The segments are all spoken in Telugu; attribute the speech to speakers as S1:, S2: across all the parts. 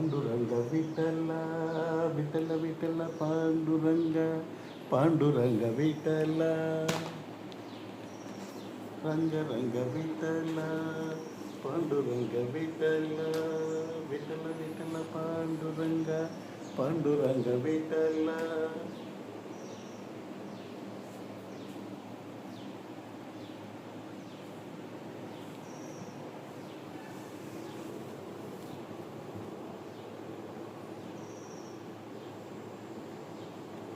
S1: ಪಾಂಡುರಂಗ ವಿಠಲ ವಿಠಲ ವಿಠಲ ಪಾಂಡುರಂಗ ಪಾಂಡುರಂಗ ವಿಠಲ ರಂಗ ರಂಗ ವಿಠಲ ಪಾಂಡುರಂಗ ವಿಠಲ ವಿಠಲ ವಿಠಲ ಪಾಂಡುರಂಗ ಪಾಂಡುರಂಗ
S2: ವಿಠಲ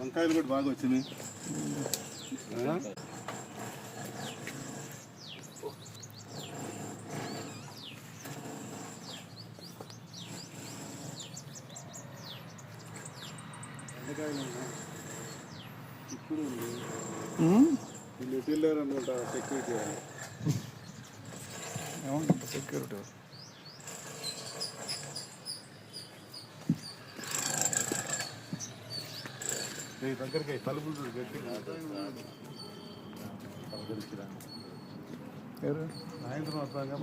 S1: వంకాయలు కూడా బాగా వచ్చినాయి. ఇప్పుడు సెక్యూరిటీ
S2: సెక్యూరిటీ
S1: నీ దగ్గరికి తలుపులు చూడు గట్టిగా పలకరించిరా.
S2: ఎవరు
S1: సాయంత్రం వస్తాగా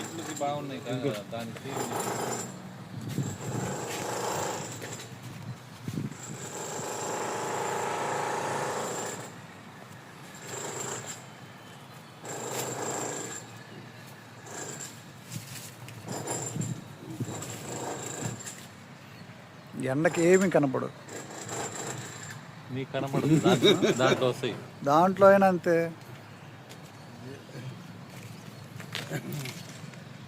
S3: ఇట్లకి బాగున్నాయి కదా దానికి
S2: ఎండకి ఏమీ కనపడదు
S3: నీకు దాంట్లో దాంట్లో వస్తాయి.
S2: దాంట్లో అయినా అంతే.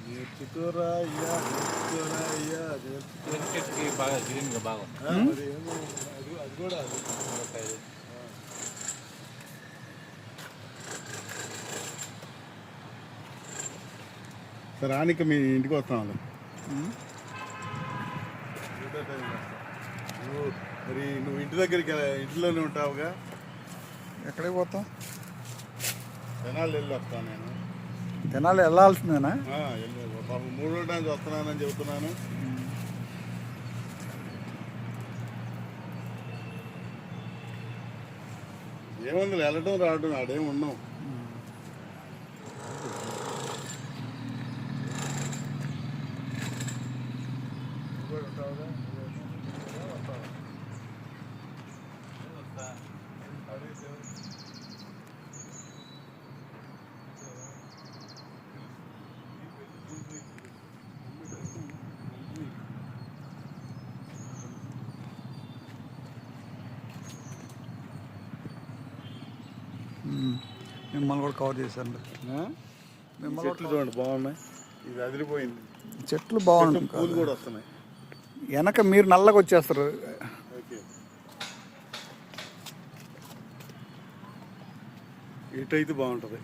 S1: నేర్చుకోరా అయ్యా నేర్చుకోరా అయ్యా నేర్చుకో.
S3: క్రికెట్కి బాగా గ్రీన్గా బాగుంది
S1: ఆ, మరి ఏమో అది అది కూడా అది. సరే ఆనిక మీ ఇంటికి వస్తాం. నువ్వు మరి నువ్వు ఇంటి దగ్గరికి ఇంట్లోనే ఉంటావుగా?
S2: ఎక్కడికి పోతాం?
S1: జనాలు వెళ్ళి వస్తాను నేను.
S2: తినాలి వెళ్ళాల్సిందేనా?
S1: పాపం మూడో టైమ్స్ వస్తున్నానని చెబుతున్నాను. ఏముంది వెళ్ళటం రావడం ఆడేం ఉన్నాం
S2: మిమ్మల్ని కూడా కవర్ చేశాను?
S1: ఈ చెట్లు చూడండి బాగున్నాయి. ఇది అదిరిపోయింది.
S2: చెట్లు
S1: చెట్లు
S2: బాగుంటుంది
S1: పూలు కూడా వస్తున్నాయి.
S2: వెనక మీరు నల్లగా వచ్చేస్తారు.
S1: ఇటు అయితే బాగుంటుంది.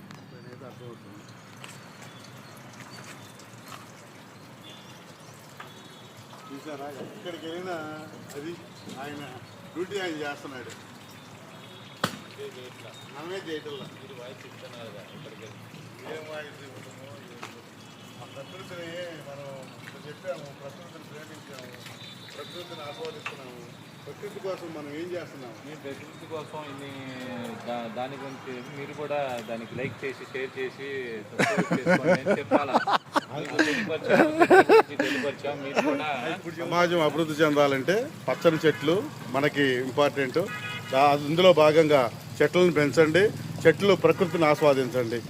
S1: చూసారా? ఎక్కడికి వెళ్ళినా అది ఆయన డ్యూటీ ఆయన చేస్తున్నాడు. మనమే చేయటల్లా వాయిస్ ఏంటో. ఆ ప్రకృతిని మనం చెప్పాము ప్రకృతిని ప్రేమించాము ప్రకృతిని ఆస్వాదిస్తున్నాము. ప్రకృతి కోసం మనం ఏం చేస్తున్నాము
S3: మీ ప్రకృతి కోసం ఇన్ని దాని గురించి మీరు కూడా దానికి లైక్ చేసి షేర్ చేసి చెప్పాలా?
S1: సమాజం అభివృద్ధి చెందాలంటే పచ్చని చెట్లు మనకి ఇంపార్టెంట్. అందులో భాగంగా చెట్లను పెంచండి చెట్లు ప్రకృతిని ఆస్వాదించండి.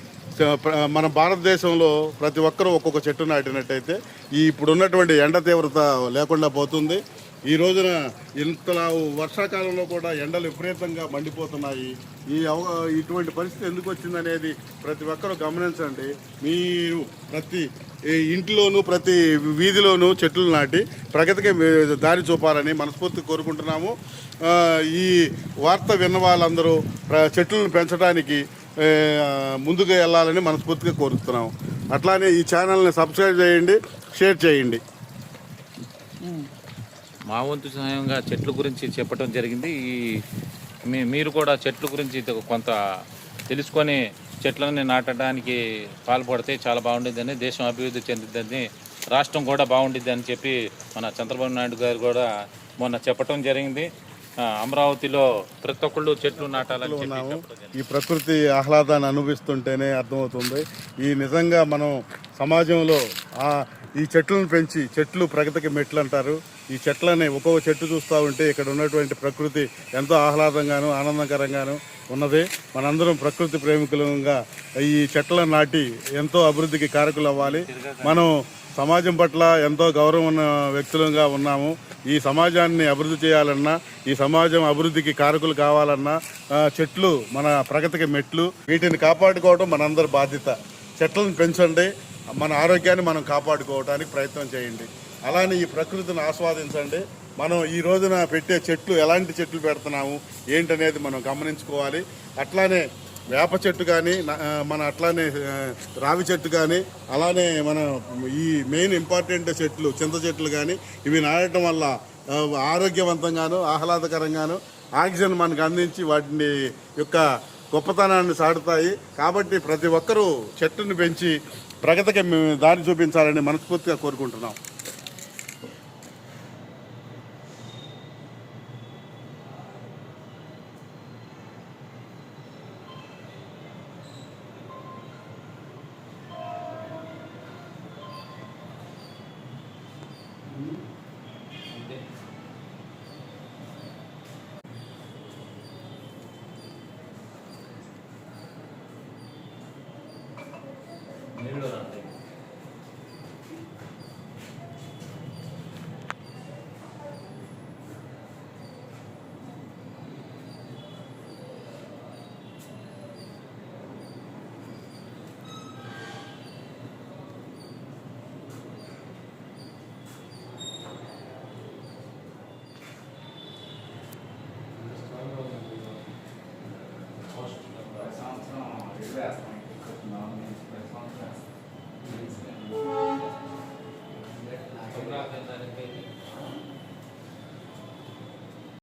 S1: మన భారతదేశంలో ప్రతి ఒక్కరూ ఒక్కొక్క చెట్టు నాటినట్టయితే ఈ ఇప్పుడు ఉన్నటువంటి ఎండ తీవ్రత లేకుండా పోతుంది. ఈ రోజున ఇంతలా వర్షాకాలంలో కూడా ఎండలు విపరీతంగా మండిపోతున్నాయి. ఈ అవ ఇటువంటి పరిస్థితి ఎందుకు వచ్చిందనేది ప్రతి ఒక్కరూ గమనించండి. మీరు ప్రతి ఇంటిలోనూ ఇంట్లోనూ ప్రతి వీధిలోనూ చెట్లు నాటి ప్రగతికి దారి చూపాలని మనస్ఫూర్తి కోరుకుంటున్నాము. ఈ వార్త విన్న వాళ్ళందరూ చెట్లను పెంచడానికి ముందుకు వెళ్ళాలని మనస్ఫూర్తిగా కోరుతున్నాము. అట్లానే ఈ ఛానల్ని సబ్స్క్రైబ్ చేయండి షేర్ చేయండి.
S3: మా వంతు సహాయంగా చెట్ల గురించి చెప్పడం జరిగింది. ఈ మీ మీరు కూడా చెట్ల గురించి కొంత తెలుసుకొని చెట్లని నాటడానికి పాల్పడితే చాలా బాగుండిద్దని దేశం అభివృద్ధి చెందిద్దని రాష్ట్రం కూడా బాగుండిద్ది అని చెప్పి మన చంద్రబాబు నాయుడు గారు కూడా మొన్న చెప్పడం జరిగింది. అమరావతిలో ప్రతి ఒక్కళ్ళు చెట్లు నాటాలని
S1: ఉన్నాము. ఈ ప్రకృతి ఆహ్లాదాన్ని అనుభవిస్తుంటేనే అర్థమవుతుంది. ఈ నిజంగా మనం సమాజంలో ఆ ఈ చెట్లను పెంచి చెట్లు ప్రగతికి మెట్లు అంటారు. ఈ చెట్లని ఒక్కొక్క చెట్టు చూస్తూ ఉంటే ఇక్కడ ఉన్నటువంటి ప్రకృతి ఎంతో ఆహ్లాదంగాను ఆనందకరంగాను ఉన్నది. మనందరం ప్రకృతి ప్రేమికులంగా ఈ చెట్లను నాటి ఎంతో అభివృద్ధికి కారకులు అవ్వాలి. మనం సమాజం పట్ల ఎంతో గౌరవం ఉన్న వ్యక్తులుగా ఉన్నాము. ఈ సమాజాన్ని అభివృద్ధి చేయాలన్నా ఈ సమాజం అభివృద్ధికి కారకులు కావాలన్నా చెట్లు మన ప్రగతికి మెట్లు. వీటిని కాపాడుకోవడం మనందరి బాధ్యత. చెట్లను పెంచండి. మన ఆరోగ్యాన్ని మనం కాపాడుకోవడానికి ప్రయత్నం చేయండి. అలానే ఈ ప్రకృతిని ఆస్వాదించండి. మనం ఈ రోజున పెట్టే చెట్లు ఎలాంటి చెట్లు పెడుతున్నాము ఏంటనేది మనం గమనించుకోవాలి. అట్లానే వేప చెట్టు కానీ మన అట్లానే రావి చెట్టు కానీ అలానే మన ఈ మెయిన్ ఇంపార్టెంట్ చెట్లు చింత చెట్లు కానీ ఇవి నాటడం వల్ల ఆరోగ్యవంతంగాను ఆహ్లాదకరంగాను ఆక్సిజన్ మనకు అందించి వాటిని యొక్క గొప్పతనాన్ని సాడుతాయి కాబట్టి ప్రతి ఒక్కరూ చెట్టును పెంచి ప్రగతికి మేము దారి చూపించాలని మనస్ఫూర్తిగా కోరుకుంటున్నాం.